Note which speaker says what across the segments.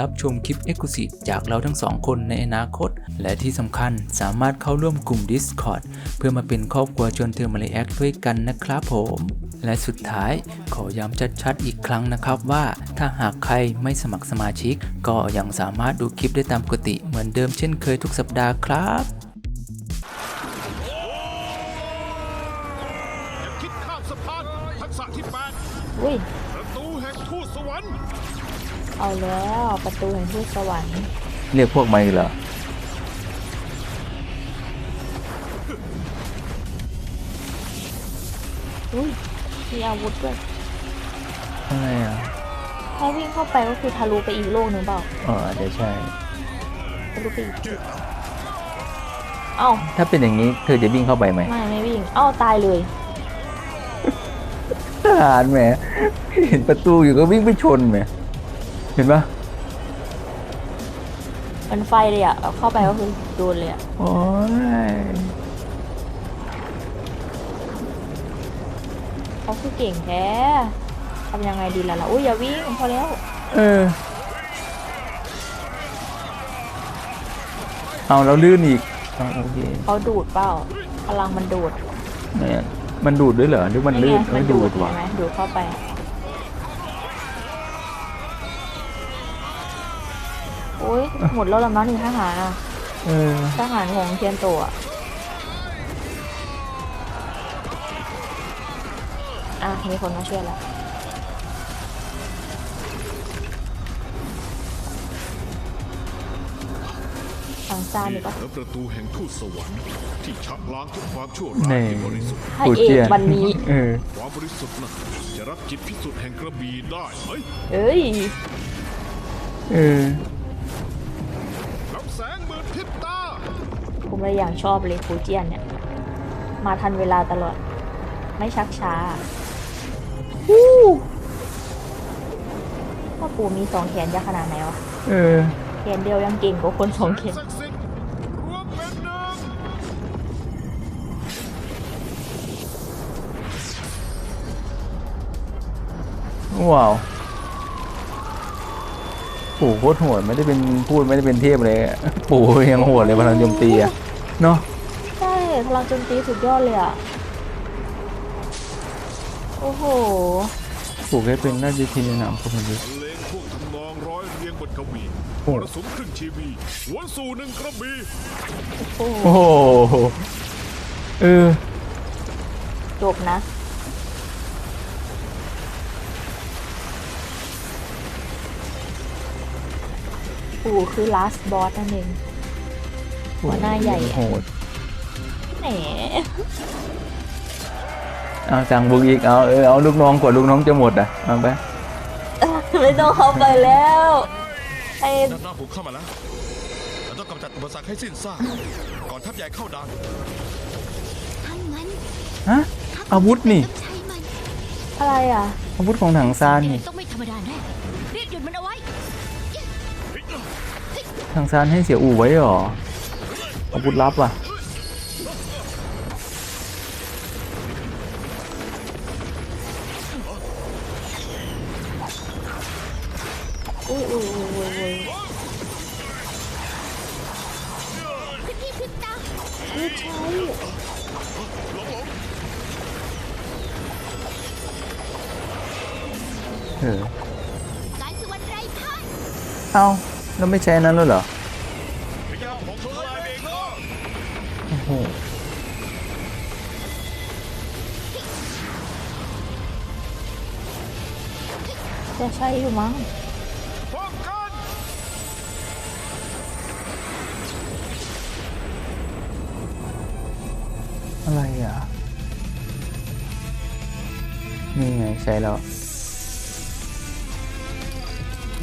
Speaker 1: รับชมคลิป e x c l u s i v e จากเราทั้งสองคนในอนาคต และที่สำคัญสามารถเข้าร่วมกลุ่ม Discord เพื่อมาเป็นครอบครัวชวนเธอมาเลแอคด้วยกันนะครับผม และสุดท้ายขอย้ำชัดๆอีกครั้งนะครับว่า ถ้าหากใครไม่สมัครสมาชิก ก็ยังสามารถดูคลิปได้ตามปกติเหมือนเดิมเช่นเคยทุกสัปดาห์ครับ
Speaker 2: อย่าคิดข้ามสะพานทักษะที่แปด
Speaker 3: อุ้ย
Speaker 2: ประตูแห่งทูตสวรรค์
Speaker 3: เอาแล้วประตูแห่งทูตสวรรค์
Speaker 1: เรียกพวกไม่เหรอ
Speaker 3: อุ้ยมีอาวุธด้วย
Speaker 1: อะไรอะ
Speaker 3: ถ้าวิ่งเข้าไปก็คือทะลุไปอีกโลกหนึ่งเปล่า
Speaker 1: อ๋อเดี๋ยวใช่
Speaker 3: ทะลุไปอีกเอ้า
Speaker 1: ถ้าเป็นอย่างนี้เธอจะวิ่งเข้าไปไหม
Speaker 3: ไม่ไม่วิ่งเอ้าตายเลย
Speaker 1: ทหารแหมเห็นประตูอยู่ก็วิ่งไปชนแหม เห็นปะ
Speaker 3: มันไฟเลยอะเอาเข้าไปก็คือโดนเลยอะ
Speaker 1: โอ้ย
Speaker 3: เขาคือเก่งแท้ทำยังไงดีล่ะล่ะอุ้ยอย่าวิ่งพอแล้ว
Speaker 1: เออ เอาแล้วลื่นอีกอ๋อโอเค
Speaker 3: เขาดูดเปล่าพลังมันดูด
Speaker 1: เนี่ยมันดูดด้วยเหรอหรือมันลื่น
Speaker 3: ไง
Speaker 1: ไม่ดูดว่ะ
Speaker 3: เห็นไหมดูดเข้าไป อ้ยหมดแล้วละมั้งนี่ทหารอะ
Speaker 1: เออ
Speaker 3: ทหารของเทียนโตะอะมีคนมาช่วยแล้วทางซ้ายนี่ก็
Speaker 2: และประตูแห่งทูตสวรรค์ที่ชักล้างทุกความชั่วร้าย
Speaker 1: นี่
Speaker 2: ที่บริสุทธิ์
Speaker 3: พระเอกวันนี้
Speaker 1: เออ
Speaker 2: ความบริสุทธิ์นั้นจะรับจิตพิสุทธิ์แห่งกระบี่ได้ไหม
Speaker 3: เอ้ย
Speaker 1: เออ
Speaker 2: ลำ แสงหมื่นทิพตา
Speaker 3: ผมเลยอย่างชอบเลยฟูเจียนเนี่ย มาทันเวลาตลอด ไม่ชักช้าพ่อปู่มีสองแขนจะขนาดไหนวะ
Speaker 1: เออ
Speaker 3: แขนเดียวยังเก่งกว่าคนสองแขน
Speaker 2: ศักดิ์สิทธิ์รวมเป็นหนึ่ง
Speaker 1: ว้าว ปู่โคตรโหดไม่ได้เป็นพูดไม่ได้เป็นเทพเลยอะปู่ยังโหดเลยพลังโจมตีอะเนาะ
Speaker 3: ใช่พลังโจมตีสุดยอดเลยอะ โอ้โห
Speaker 1: ปู่แค่เป็นน่าจะทีในนามคนนี้
Speaker 2: บรรเลงพวกทำนองร้อยเรียงบนกระบี่
Speaker 1: โอ้
Speaker 2: มรสุมครึ่งชีวีหวนสู่หนึ่งกระบี่
Speaker 3: โอ้โห
Speaker 1: โอ้โหเออ
Speaker 3: จบนะ ปู่คือ last boss นั่นเอง หัวหน้าใหญ่อะ
Speaker 1: โหด
Speaker 3: แหม
Speaker 1: เอาสั่งบุกอีกเอาเออเอาลูกน้องกว่าลูกน้องจะหมดอะเอาไป
Speaker 3: ไม่ต้องเข้าไปแล้วไอ้
Speaker 4: ด้านหน้าหุกเข้ามาแล้วเราต้องกำจัดอุปสรรคให้สิ้นซากก่อนทัพใหญ่เข้าด่าน
Speaker 5: ถ้างั้น
Speaker 1: ฮะอาวุธนี่
Speaker 5: ต้องใช้มัน
Speaker 3: อะไรอะ
Speaker 1: อาวุธของถังซานนี่
Speaker 5: ต้องไม่ธรรมดาแน่รีบหยุดมันเอาไว้
Speaker 1: ถังซานให้เสียอู่ไว้เหรออาวุธลับอะเออเอา แล้วไม่ใช่นั้นแล้วเหรอโจะ
Speaker 3: ใช่อยู่มั้ง
Speaker 2: อะ
Speaker 1: ไรอะ นี่ไงใช่แล้ว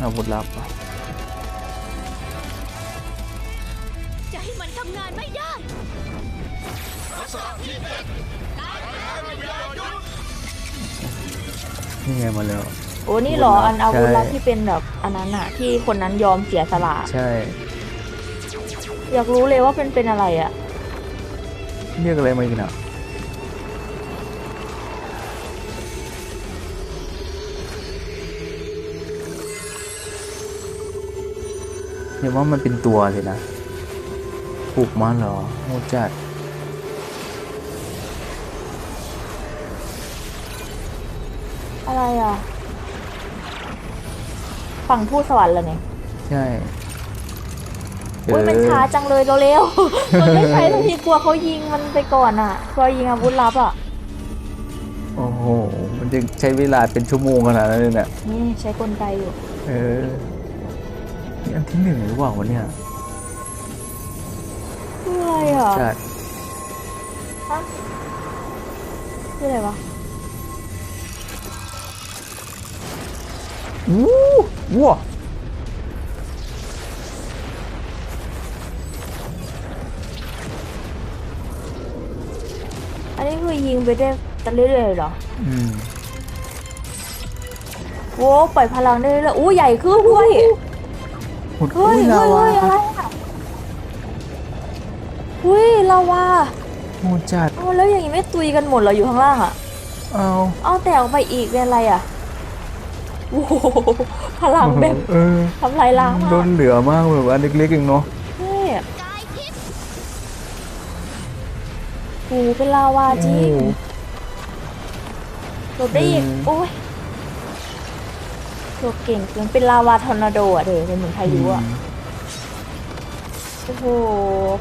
Speaker 1: อาวุธลับอะ
Speaker 5: ทำงานไม่ได้
Speaker 1: นี่ไงมาแล้ว
Speaker 3: โอ้นี่เหรออันอาวุธลับที่เป็นแบบอันนั้นอะที่คนนั้นยอมเสียสละ
Speaker 1: ใช่
Speaker 3: อยากรู้เลยว่าเป็นเป็นอะไรอะ
Speaker 1: เรียกอะไรมาอีกนะเห็นว่ามันเป็นตัวเลยนะ ปลูกมาเหรอโหดจัด
Speaker 3: อะไรอะฝั่งทูตสวรรค์เหรอเนี่ย
Speaker 1: ใช่
Speaker 3: อุ้ยมันช้าจังเลยเร็วๆมันไม่ใช่ทุกทีกลัวเขายิงมันไปก่อนอะกลัวยิงอาวุธลับอะ
Speaker 1: โอ้โห มันจะใช้เวลาเป็นชั่วโมงขนาดนั้นเลยเนี่ย
Speaker 3: นี่ใช้กลไกอยู่
Speaker 1: เออนี่อันที่หนึ่งหรือเปล่าวะเนี่ย
Speaker 3: คืออะไรอะ
Speaker 1: ใช่
Speaker 3: ฮะคืออะไรวะ
Speaker 1: วู้ว้า
Speaker 3: อันนี้คือยิงไปได้ตเรื่อยๆเลยเหรอ
Speaker 1: อืม
Speaker 3: โว้ปล่อยพลังได้เรื่อยๆอู้ใหญ่ขึ้นด้วย
Speaker 1: หด
Speaker 3: เฮ้
Speaker 1: อุ้
Speaker 3: ย
Speaker 1: ย
Speaker 3: เฮ้
Speaker 1: ลายวา
Speaker 3: เฮ้ยอะไรอะอุ้ย ลาวา
Speaker 1: โหดจัด
Speaker 3: เอาแล้วอย่างนี้ไม่ตุยกันหมดเหรออยู่ข้างล่างอะ
Speaker 1: เอา
Speaker 3: เอาแต่ออกไปอีกเป็นอะไรอะโอ้โหพลังแบบ
Speaker 1: เออ
Speaker 3: ทำลายล้าง
Speaker 1: โด
Speaker 3: มาก
Speaker 1: นเหลือมากแบบอันเล็กๆเองเนาะ
Speaker 3: เฮ้ย
Speaker 5: กายทิพย์
Speaker 3: โอ้โหเป็นลาวาจริง
Speaker 1: โอ้
Speaker 3: หลบได้อีก
Speaker 1: อืม
Speaker 3: โอ้ยตัวเก่งเกินเป็นลาวาทอร์นาโดอะเดี๋ยวเป็นเหมือนพายุอะโอ้โห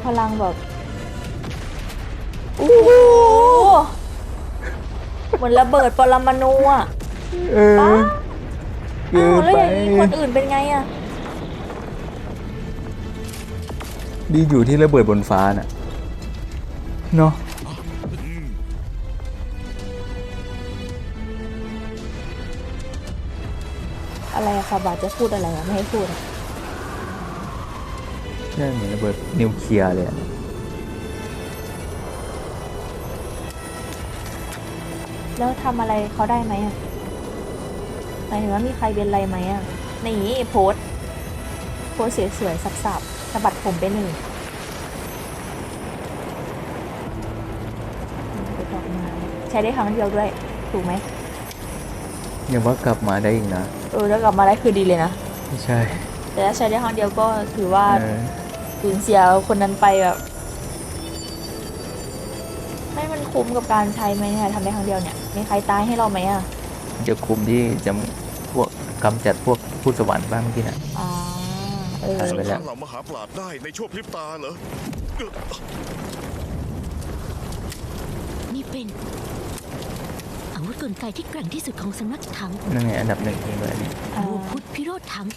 Speaker 3: พลังแบบ โอ้โหเหมือนระเบิดปรมาณูอะ
Speaker 1: เออ
Speaker 3: อ้า
Speaker 1: เกิ
Speaker 3: อ้าวนแล้ว
Speaker 1: ไป
Speaker 3: อย่างนี้คนอื่นเป็นไงอะ
Speaker 1: ดีอยู่ที่ระเบิดบนฟ้าน่ะ เนาะ
Speaker 3: อะไรอะคาบาจะพูดอะไรอะไม่ให้พูดอะ
Speaker 1: ใช่เหมือนระเบิดนิวเคลียร์เลยอะ
Speaker 3: แล้วทำอะไรเขาได้ไหมอะหมายถึงว่ามีใครเป็นอะไรไหมอะนี่โพสต์โพสต์สวยๆสับๆสะบัดผมไปหนึ่งไปดอกไม้ใช้ได้ครั้งเดียวด้วย ถูกไหม
Speaker 1: ยังว่ากลับมาได้อีกนะ
Speaker 3: เออแล้วกลับมาได้คือดีเลยนะ
Speaker 1: ไม่ใช่
Speaker 3: แต่ถ้าใช้ได้ครั้งเดียวก็ถือว่า
Speaker 1: เออ
Speaker 3: สูญเสียคนนั้นไปแบบ คุ้มกับการใช้ไหมเนี่ยทำได้ครั้งเดียวเนี่ยมีใครตายให้เราไหมอะ
Speaker 1: จะคุมที่จะพวกกำจัดพวกผู้สวรรค์บ้างเมื่อกี้นะ
Speaker 3: อ่าเออ
Speaker 1: หายไปแล้ว
Speaker 4: สร้างเหล่ามหาปราดได้ในชั่วพริบตาเหรอ
Speaker 5: นี่เป็นอาวุธกลไกที่แกร่งที่สุดของสำนักถัง
Speaker 1: นั่นไงอันดับหนึ่งเองเลยอันนี้
Speaker 3: อ่า
Speaker 5: โอพุทธพิโรธถัง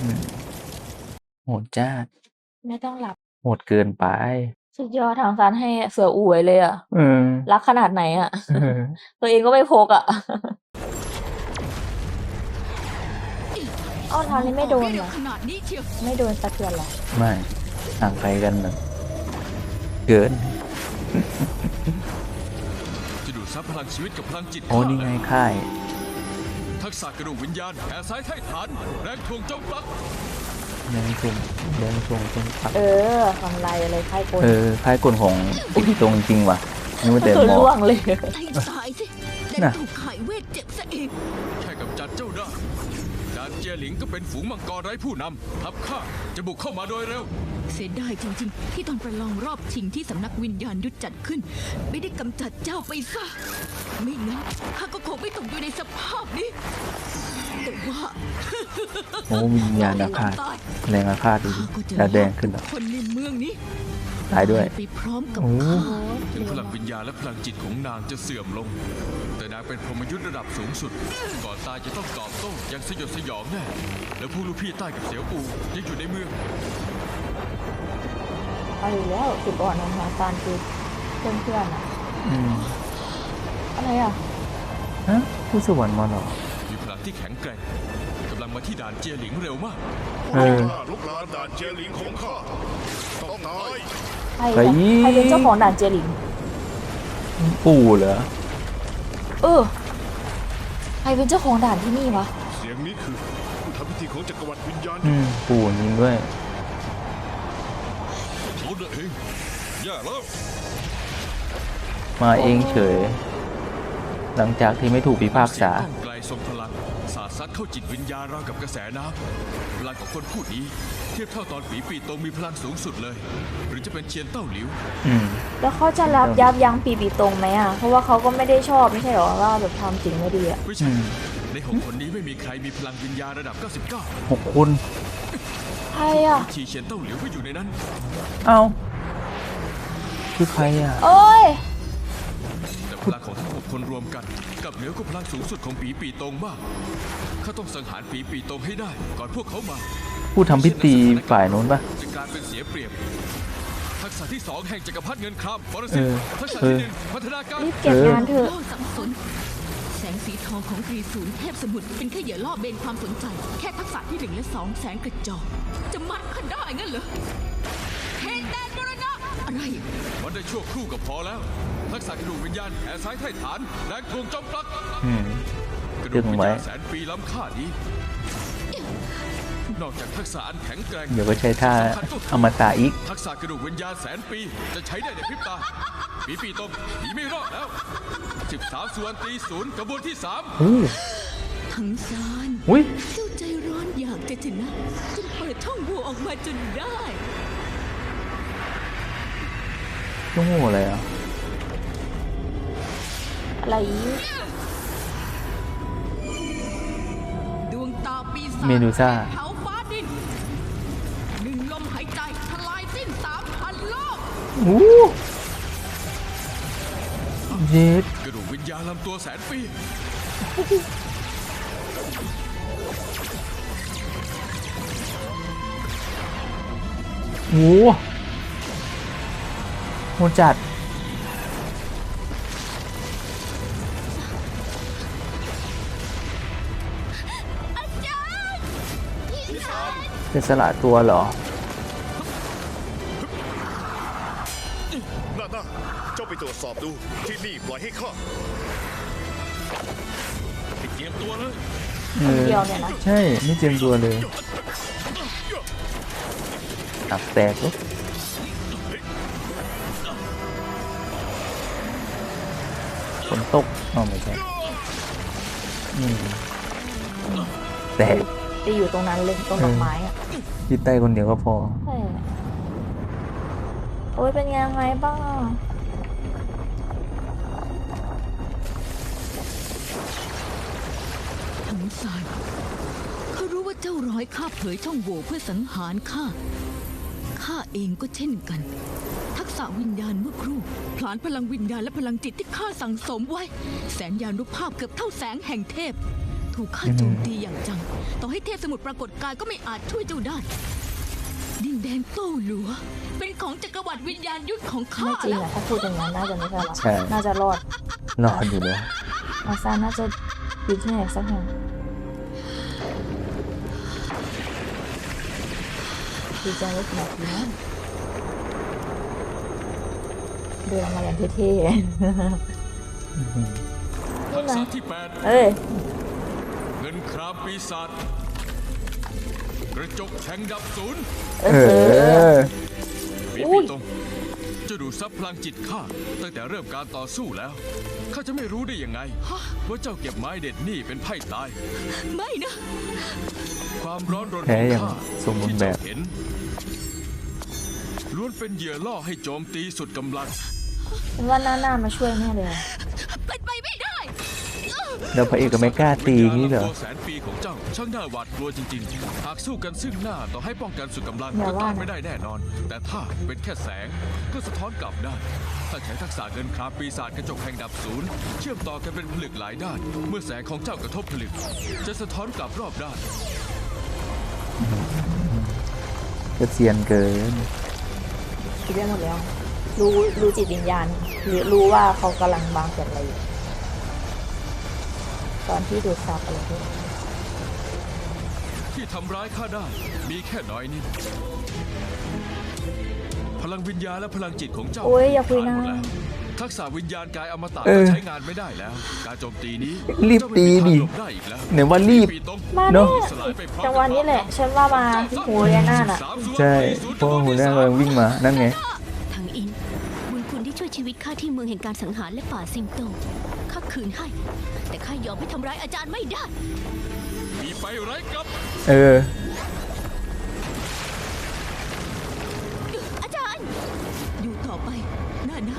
Speaker 1: อืมโหดจ้า
Speaker 3: ไม่ต้องหลับ
Speaker 1: โหดเกินไป
Speaker 3: สุดยอดทางสารให้เสืออวยเลยอะ
Speaker 1: เออ
Speaker 3: รักขนาดไหนอะ
Speaker 1: เออ
Speaker 3: ตัวเองก็ไม่พกอะเอ้าทางนี้ไม่โดนเหรอ
Speaker 5: ขนาดนี้เชียว
Speaker 3: ไม่โดนสะเทือนเหรอ
Speaker 1: ไม่ห่างไกลกันนะเกิน
Speaker 4: จะดูดซับพลังชีวิตกับพลังจิต
Speaker 1: โอ้นี่ไงค่าย
Speaker 4: ทักษะกระดูกวิญญาณแอร์ซ้ายไทฐาน แรงทวงเจ้าปลัก
Speaker 1: แดงชงแดงชงตรงปัก
Speaker 3: เออทำไรอะไรค่ายกล
Speaker 1: เออค่ายกลของติ๊กตรงจริงว่ะนึกว่าแต่
Speaker 3: คือ
Speaker 1: หมอ
Speaker 3: ล่วงเลย
Speaker 5: ให้ตายสิแต่
Speaker 1: น่ะ
Speaker 5: ถูกขายเวทเจ็บซะเอง
Speaker 4: แค่กำจัดเจ้าได้ดานเจียหลิงก็เป็นฝูงมังกรไร้ผู้นำทัพข้าจะบุกเข้ามาโดยเร็ว
Speaker 5: เสียดายจริง ๆ ที่ตอนประลองรอบชิงที่สำนักวิญญาณยุทธจัดขึ้น ไม่ได้กำจัดเจ้าไปซะ ไม่งั้นข้าก็คงไม่ตกอยู่ในสภาพนี้แต่ ว่า
Speaker 1: โอ้วิญญาณอาฆาตแรงอาฆาตดูดิ
Speaker 5: ข้าก็จะ
Speaker 1: ตาแดงขึ้นแล้ว
Speaker 5: คนในเมืองนี้
Speaker 1: ตายด้วย
Speaker 5: ไปพร้อมกับ
Speaker 1: โอ้
Speaker 5: ข้า
Speaker 4: ถึงพลังวิญญาณและพลังจิตของนางจะเสื่อมลง แต่นางเป็นพรหมยุทธ์ระดับสูงสุด ก่อนตายจะต้องตอบโต้อยังสยดสยองแน่ แล้วผู้ลูกพี่ใต้กับเสียวปูยังอยู่ในเมือง
Speaker 3: เอาอยู่แล้วจุดอ่อนของทางการคือเพื่อนๆอะ
Speaker 1: อืม
Speaker 3: อะไรอะ
Speaker 1: ฮะผู้สวรรค์มาเหรอ
Speaker 4: มีพลัง ที่แข็งแกร่งกำลังมาที่ด่านเจียหลิงเร็วมาก
Speaker 1: เออ
Speaker 2: ข้าลุกลานด่านเจียหลิงของข้าต้องตาย
Speaker 3: ใคร
Speaker 1: ใคร
Speaker 3: อะใครเป็นเจ้าของด่านเจยหลิง
Speaker 1: ปู่เหรอ
Speaker 3: เออ ใครเป็นเจ้าของด่านที่นี่วะ
Speaker 2: เสียงนี้คือผู้ทำพิธีของจักรวรรดิวิญญาณ
Speaker 1: อืมปู่จริงด้วย
Speaker 2: เขาเองแย่แล้ว
Speaker 1: มาเองเฉย หลังจากที่ไม่ถูกพิพากษา
Speaker 4: เสียงก้องไกลทรงพลังสาด ซัดเข้าจิตวิญญาณราวกับกระแสน้ำพลังของคนผู้นี้ เทียบเท่าตอนปีปีโตมีพลังสูงสุดเลย หรือจะเป็นเชียนเต้าหลิว
Speaker 1: อืม
Speaker 3: แล้วเขาจะรับยับยั้งปีปีตรงไหมอะ เพราะว่าเขาก็ไม่ได้ชอบไม่ใช่หรอว่าแบบทำจริงไม่ดีอะ
Speaker 4: ไม่ใช่
Speaker 1: อืม
Speaker 4: ในหกคนนี้ไม่มีใครมีพลังวิญญาณระดับ 99
Speaker 1: หกคน
Speaker 3: ใครอะ
Speaker 4: ชีเชียนเต้าหลิวก็อยู่ในนั้น
Speaker 1: เอ้าคือใครอะ
Speaker 3: โอ้ย
Speaker 4: แต่ พลังของทั้งหกคนรวมกันกลับเหนือกว่าพลังสูงสุดของปีปีตงมากข้าต้องสังหารปีปีตงให้ได้ ก่อนพวกเขามา
Speaker 1: ผู้ทำพิธีฝ่ายนู้นปะ
Speaker 4: จะกลายเป็นเสียเปรียบทักษะที่สองแห่งจักรพรรดิเงินครามปร
Speaker 1: เอ
Speaker 4: สิต
Speaker 1: อ
Speaker 4: ทักษะ
Speaker 1: เอ
Speaker 4: ที่
Speaker 1: อ
Speaker 4: หนึ่งพัฒนาการ
Speaker 3: รีบเก็บงานเถอะ
Speaker 5: ล่อสังสนแสงสีทองของตรีศูนย์เทพสมุทรเป็นแค่เหยื่อล่อเบนความสนใจ แค่ทักษะที่หนึ่งและสองแสนกระจอกจะมัดข้าได้งั้นเหรอ
Speaker 4: ได้ชั่วครู่ก็พอแล้ว ทักษะกระดูกวิญญาณแขนซ้ายไถ่ฐานแรงทวงจอมปลัก
Speaker 1: อืม
Speaker 4: กระ
Speaker 1: ดึ
Speaker 4: ดูก
Speaker 1: ง
Speaker 4: วิญ
Speaker 1: ไว้
Speaker 4: ญาณแสนปีล้ำค่านี้นอกจากทักษะอันแข็งแกร่ง
Speaker 1: เดี๋ยวก็ใช้ท่าอมตะอีก
Speaker 4: ทักษะกระดูกวิญญาณแสนปี จะใช้ได้ในพริบตา ปีปีตรงหนีไม่รอดแล้ว13ส่วนตีศูนย์กระบวนที่3
Speaker 1: อู้
Speaker 5: ทั้งซาน
Speaker 1: อุ้ย
Speaker 5: เจ้าใจร้อนอยากจะชนะจนเปิดช่องโหว่ออกมาจนได้
Speaker 1: ต้องโง่อะไรอะ
Speaker 3: อะไรอีก
Speaker 5: ดวงตาปีศาจ
Speaker 1: เมดูซ่า
Speaker 5: เผาฟ้าดินหนึ่งลมหายใจทลายสิ้นสามพันโลก
Speaker 1: อู้เย็ด
Speaker 4: กระดูกวิญญาณลำตัวแสนปี
Speaker 1: โอ้โหโหดจัด จะสละตัวเหรอ
Speaker 2: หน้าหน้าเจ้าไปตรวจสอบดู ที่นี่ปล่อยให้ข้า
Speaker 4: เตรียมตัวเลย
Speaker 1: เออ
Speaker 3: เดียวเนี่ยนะ
Speaker 1: ใช่ ไม่เตรียมตัวเลยอักแตกลูก ฝนตกอ๋อไม่ใช่อืมแตก
Speaker 3: ไปอยู่ตรงนั้นเลยตรงดอกไม้อะ
Speaker 1: ที่ใต้คนเดียวก็พอ
Speaker 3: ใช่โอ้ยเป็นยังไงบ้างอะ
Speaker 5: ทั้งซานเขารู้ว่าเจ้าร้อยข้าเผยช่องโหว่เพื่อสังหารข้า ข้าเองก็เช่นกัน ทักษะวิญญาณเมื่อครู่ผลานพลังวิญญาณและพลังจิตที่ข้าสั่งสมไว้ แสนยานุภาพเกือบเท่าแสงแห่งเทพ ถูกข้าโจมตีอย่างจัง ต่อให้เทพสมุทรปรากฏกายก็ไม่อาจช่วยเจ้าได้ ดินแดนโต้หลัว เป็นของจักรวรรดิวิญญาณยุทธของข้า
Speaker 3: ไม่จริง
Speaker 5: แล้ว
Speaker 3: อะถ้าพูดอย่างนั้นน่าจะไม่ใช่หรอก
Speaker 1: ใช่
Speaker 3: น่าจะรอด
Speaker 1: รอดอยู่เลย
Speaker 3: อาซาน่าจะอยู่ที่ไหนสักแห่ง ดีใจว่าขนาดนี้นะเดินมาอย่างเท่ๆ
Speaker 4: ทั
Speaker 3: นี่
Speaker 4: ก
Speaker 3: นะ
Speaker 4: ษะที่
Speaker 3: เอ้ย
Speaker 4: 8เงินครามปีศาจกระจกแทงดับศูนย์
Speaker 3: เอ
Speaker 1: เอ
Speaker 3: อ
Speaker 1: อ
Speaker 4: ปี
Speaker 3: อุ้
Speaker 4: ปี
Speaker 3: ย
Speaker 4: ตรงเจะดูดซับพลังจิตข้าตั้งแต่เริ่มการต่อสู้แล้ว ข้าจะไม่รู้ได้ยังไง ว่าเจ้าเก็บไม้เด็ดนี่เป็นไพ่ตาย
Speaker 5: ไม่นะ
Speaker 4: ความร้อนรน
Speaker 1: แพ้
Speaker 4: ของ
Speaker 1: อย่าง
Speaker 4: ข้า
Speaker 1: สมบูร
Speaker 4: ที่
Speaker 1: ณ์แบ
Speaker 4: เจ้า
Speaker 1: บ
Speaker 4: เห็นล้วนเป็นเหยื่อล่อให้โจมตีสุดกำลัง
Speaker 3: ฉันว่าหน้าหน้ามาช่วยแน่เลยอะ
Speaker 5: เป็นไปไม่ได้
Speaker 1: แล้วพระเอกก็ไม่กล้าตีอย่างนี้เหรอ
Speaker 4: วิญญาณลำตัวแสนปี ของเจ้าช่างน่าหวาดกลัวจริง ๆ หากสู้กันซึ่งหน้าต่อให้ป้องกันสุดกำลัง
Speaker 3: อย่า
Speaker 4: ก็
Speaker 3: ว่า
Speaker 4: ต้าน
Speaker 3: นะ
Speaker 4: ไม่ได้แน่นอน แต่ถ้าเป็นแค่แสงก็สะท้อนกลับได้ ถ้าใช้ทักษะเงินคราปีศาจกระจกแห่งดับศูนย์เชื่อมต่อกันเป็นผลึกหลายด้าน เมื่อแสงของเจ้ากระทบผลึก จะสะท้อนกลับรอบด้าน
Speaker 1: จะเซียนเกิน
Speaker 3: คิดได้หมดแล้ว รู้รู้จิตวิญญาณหรือรู้ว่าเขากำลังวางแผนอะไรอยู่ตอนที่ดูดซับอะไรด้วย
Speaker 4: ที่ทำร้ายข้าได้มีแค่น้อยนิด พลังวิญญาณและพลังจิตของเจ้า
Speaker 3: โอ้ยอย่าคุยนะ
Speaker 4: ผ่หมดแล้วทักษะวิญญาณกายอมตะ
Speaker 1: เออ
Speaker 4: ก็ใช้งานไม่ได้แล้ว การโจมตีนี้
Speaker 1: รีบ
Speaker 4: เจ้าไม่
Speaker 1: ตี
Speaker 4: มี
Speaker 1: ดิ
Speaker 4: ทางหลบได้อีกแล้ว
Speaker 1: ไหนว่ารีบ
Speaker 4: ปีตรง
Speaker 3: มา
Speaker 1: เน
Speaker 3: เนี่
Speaker 1: อะ
Speaker 3: ย
Speaker 4: สลายไปพร้อม
Speaker 3: จังหวะนี้แหละ ฉันว่ามาที่หูเรียน่าน่ะ
Speaker 1: ใช่เพราะว่าหัวหน้ากำลังวิ่งมานั่นไง
Speaker 6: ทางอิน บุญคุณที่ช่วยชีวิตข้าที่เมืองแห่งการสังหารและป่าสิงโต ข้าคืนให้ แต่ข้ายอมให้ทำร้ายอาจารย์ไม่ได้
Speaker 4: มีไปไร้กลับ
Speaker 1: เออ
Speaker 6: อาจารย์
Speaker 5: อยู่ต่อไปหน้าหน้า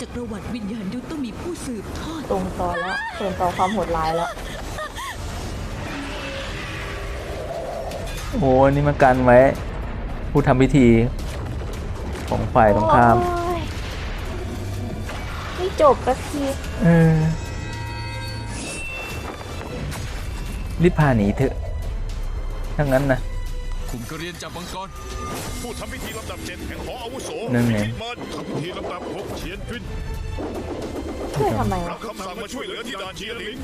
Speaker 5: จักรวรรดิวิญญาณยุทธต้องมีผู้สืบทอด
Speaker 3: ตรงต่อแล้วตรงต่อความโหดร้ายแล้ว
Speaker 1: โอ้โหนี่มากันไว้ ผู้ทำพิธี ของฝ่ายตรงข้าม
Speaker 3: โอ้ยไม่จบสักที
Speaker 1: เออรีบพาหนีเถอะ ถ้างั้นนะ
Speaker 4: คุมกระเรียนจับมังกร
Speaker 2: ผู้ทำพิธีลำดับเจ็ดแห่งหออาวุโส
Speaker 1: นั่นไง
Speaker 2: พิชิตมันทำพิธีลำดับหกเฉียนจุน
Speaker 3: ช่วยทำไม
Speaker 2: รั
Speaker 3: วะ
Speaker 2: บคำสั่งมาช่วยเหลือที่ด่านเชียร์ลิง